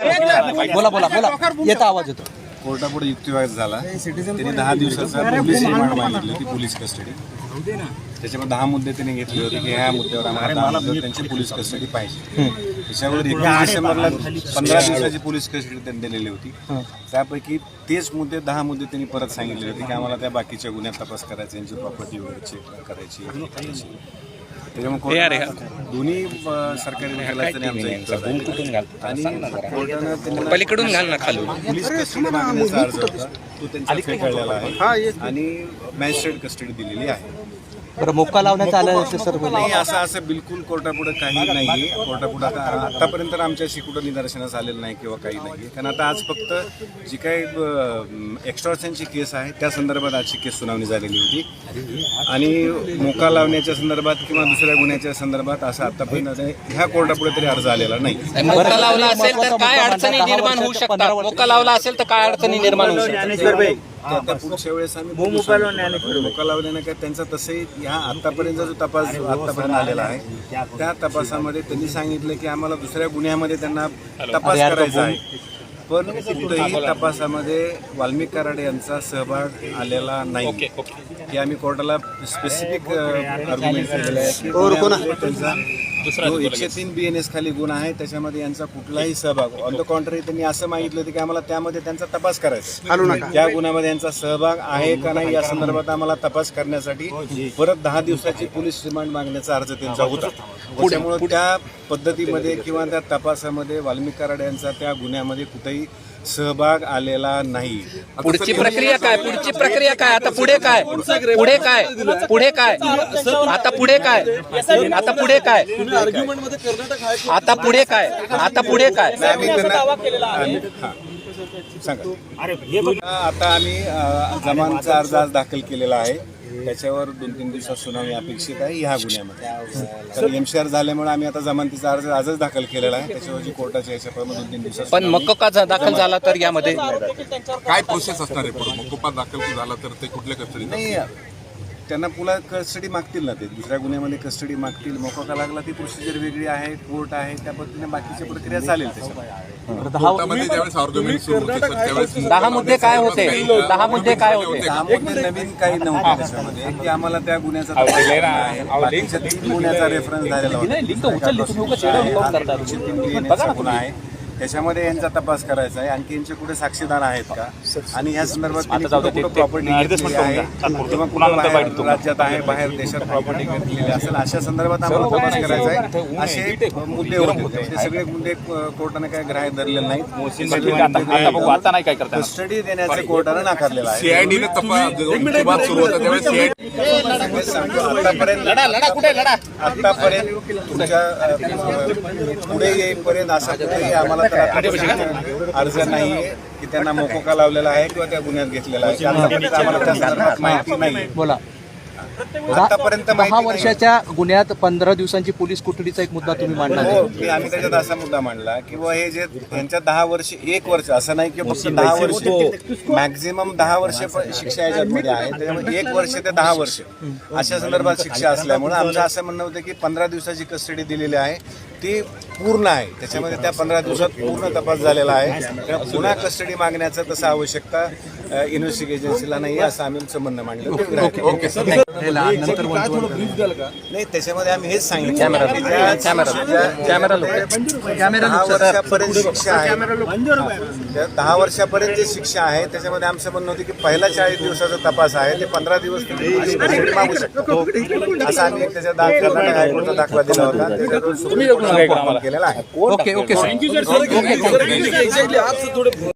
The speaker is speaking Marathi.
बोला बोला बोला येता आवाज येतो. कोर्टापुढे युक्तिवाद झाला. त्यांनी दहा दिवसाचा पोलीस रिमांड मागितली होती पोलीस कस्टडी. त्याच्यामध्ये दहा मुद्दे त्यांनी घेतले होते की ह्या मुद्द्यावर आम्हाला त्यांची पोलीस कस्टडी पाहिजे. त्याच्यावर एकवीस डिसेंबरला पंधरा दिवसाची पोलीस कस्टडी त्यांनी दिलेली होती. त्यापैकी तेच मुद्दे दहा मुद्दे त्यांनी परत सांगितले होते की आम्हाला त्या बाकीच्या गुन्ह्यात तपास करायचा यांची प्रॉपर्टी वगैरे चेक करायची. त्याच्यामुळे दोन्ही सरकारी आमचा आणि कोर्टानं त्यांना पलीकडून घाल ना खाली. पोलीस कस्टडी मागण्याचा अर्ज होता. तो त्यांचा फेटाळलेला आहे. आणि मॅजिस्ट्रेट कस्टडी दिलेली आहे. बरं मोक्का लावण्यात आलं सर नाही असं असं बिलकुल कोर्टापुढे काही नाही कोर्टापुढे आता आतापर्यंत आमच्याशी कुठं निदर्शनास आलेलं नाही किंवा काही नाही कारण आता आज फक्त जी काही एक्स्ट्रॉशनची केस आहे त्या संदर्भात आजची केस सुनावणी झालेली होती. आणि मोका लावण्याच्या संदर्भात किंवा दुसऱ्या गुन्ह्याच्या संदर्भात असं आतापर्यंत ह्या कोर्टापुढे तरी अर्ज आलेला नाही. मोका लावला असेल तर काय अडचणी निर्माण होऊ शकतात? मोका लावला असेल तर काय अडचणी निर्माण होऊ शकतात? आता पुढच्या वेळेस आम्ही. मोका लावल्याने काय त्यांचा तसंही ह्या आतापर्यंत जो तपास आतापर्यंत आलेला आहे त्या तपासामध्ये त्यांनी सांगितलं की आम्हाला दुसऱ्या गुन्ह्यामध्ये त्यांना तपास करायचा आहे. पण कुठेही तपासामध्ये वाल्मिक कराडे यांचा सहभाग आलेला नाही. की आम्ही कोर्टाला स्पेसिफिक आर्ग्युमेंट केलेलं आहे? त्यांचा जो एकशे तीन बी एन एस खाली गुन्हा आहे त्याच्यामध्ये यांचा कुठलाही सहभाग. ऑन द कॉन्ट्री त्यांनी असं मागितलं होतं की आम्हाला त्यामध्ये त्यांचा तपास करायचा त्या गुन्ह्यामध्ये यांचा सहभाग आहे का नाही या संदर्भात आम्हाला तपास करण्यासाठी परत दहा दिवसाची पोलीस रिमांड मागण्याचा अर्ज त्यांचा होता. त्याच्यामुळे त्या पद्धतीमध्ये किंवा त्या तपासामध्ये वाल्मिक कराड यांचा त्या गुन्ह्यामध्ये कुठेही सहभाग आलेला नाही. पुढची प्रक्रिया काय? पुढची प्रक्रिया काय? आता पुढे काय? पुढे काय? पुढे काय? आता पुढे काय? आता पुढे काय? आता पुढे काय? आता पुढे काय? हा. सांगा. आता आम्ही जमानचा अर्ज आज दाखल केलेला आहे. त्याच्यावर दोन तीन दिवसात सुनावणी अपेक्षित आहे ह्या गुन्ह्यामध्ये. तर एमसीआर झाल्यामुळे आम्ही आता जमानतीचा अर्ज आजच दाखल केलेला आहे. त्याच्यावरची कोर्टाच्या ह्याच्याप्रमाणे दोन तीन दिवसात पण मक्का का दाखल झाला तर यामध्ये काय प्रोसेस असणार आहे पुढे? मग दाखल झाला तर ते कुठल्या कस्टडीत नाही त्यांना पुन्हा कस्टडी मागतील ना ते? दुसऱ्या गुन्ह्यामध्ये कस्टडी मागतील. मोका लागला? ती प्रोसिजर वेगळी आहे कोर्ट आहे. त्या पद्धतीने बाकीची प्रक्रिया चालेल होते दहा मुद्दे काय होते? दहा मुद्दे काय होते. त्यामध्ये नवीन काही नव्हतं त्याच्यामध्ये. की आम्हाला त्या गुन्ह्याचा तीन गुन्ह्याचा रेफरन्स झालेला होता. तीन गुन्हा आहे. त्याच्यामध्ये यांचा तपास करायचा आहे. आणखी यांचे कुठे साक्षीदार आहेत का? आणि या संदर्भात प्रॉपर्टी घेतलेली आहे? किंवा कुठं बाहेर राज्यात आहे बाहेर देशात प्रॉपर्टी घेतलेली असेल अशा संदर्भात आम्हाला तपास करायचा आहे. असे मुद्दे होते. ते सगळे मुद्दे कोर्टाने काय ग्राह्य धरलेले नाहीत. कस्टडी देण्याचे कोर्टाने नाकारलेलं आहे. आतापर्यंत तुमच्यापुढे येईपर्यंत असा कुठेही आम्हाला अर्ज नाहीये की त्यांना मोकोका लावलेला आहे किंवा त्या गुन्ह्यात घेतलेला आहे. आतापर्यंत आम्हाला त्या संदर्भात माहिती नाही बोला. आतापर्यंत दहा. वर्षाच्या गुन्ह्यात पंधरा दिवसांची पोलीस कोठडीचा एक मुद्दा तुम्ही मांडला हो आम्ही त्याच्यात असा मुद्दा मांडला की बुवा हे जे यांच्या दहा वर्ष एक वर्ष असं नाही की फक्त दहा वर्ष. मॅक्झिमम दहा वर्ष शिक्षा याच्यामध्ये आहे. त्याच्यामध्ये एक वर्ष ते दहा वर्ष. अशा संदर्भात शिक्षा असल्यामुळे आमचं असं म्हणणं होतं की पंधरा दिवसाची कस्टडी दिलेली आहे. ती पूर्ण आहे. त्याच्यामध्ये त्या पंधरा दिवसात पूर्ण तपास झालेला आहे. पुन्हा कस्टडी मागण्याचं तसं आवश्यकता इन्व्हेस्टिगेशन एजन्सीला नाही असं आम्ही आमचं म्हणणं मांडलं. ओके नाही त्याच्यामध्ये आम्ही हेच सांगितलं. शिक्षा आहे. हा. त्या दहा वर्षापर्यंत जी शिक्षा आहे त्याच्यामध्ये आमचं म्हणणं होतं की पहिला चाळीस दिवसाचा तपास आहे ते पंधरा दिवस मागू शकता. असं आम्ही एक त्याच्या दा- कर्नाटक हायकोर्टचा दाखला दिला होता. त्याच्यातून केलेला आहे. Okay okay sir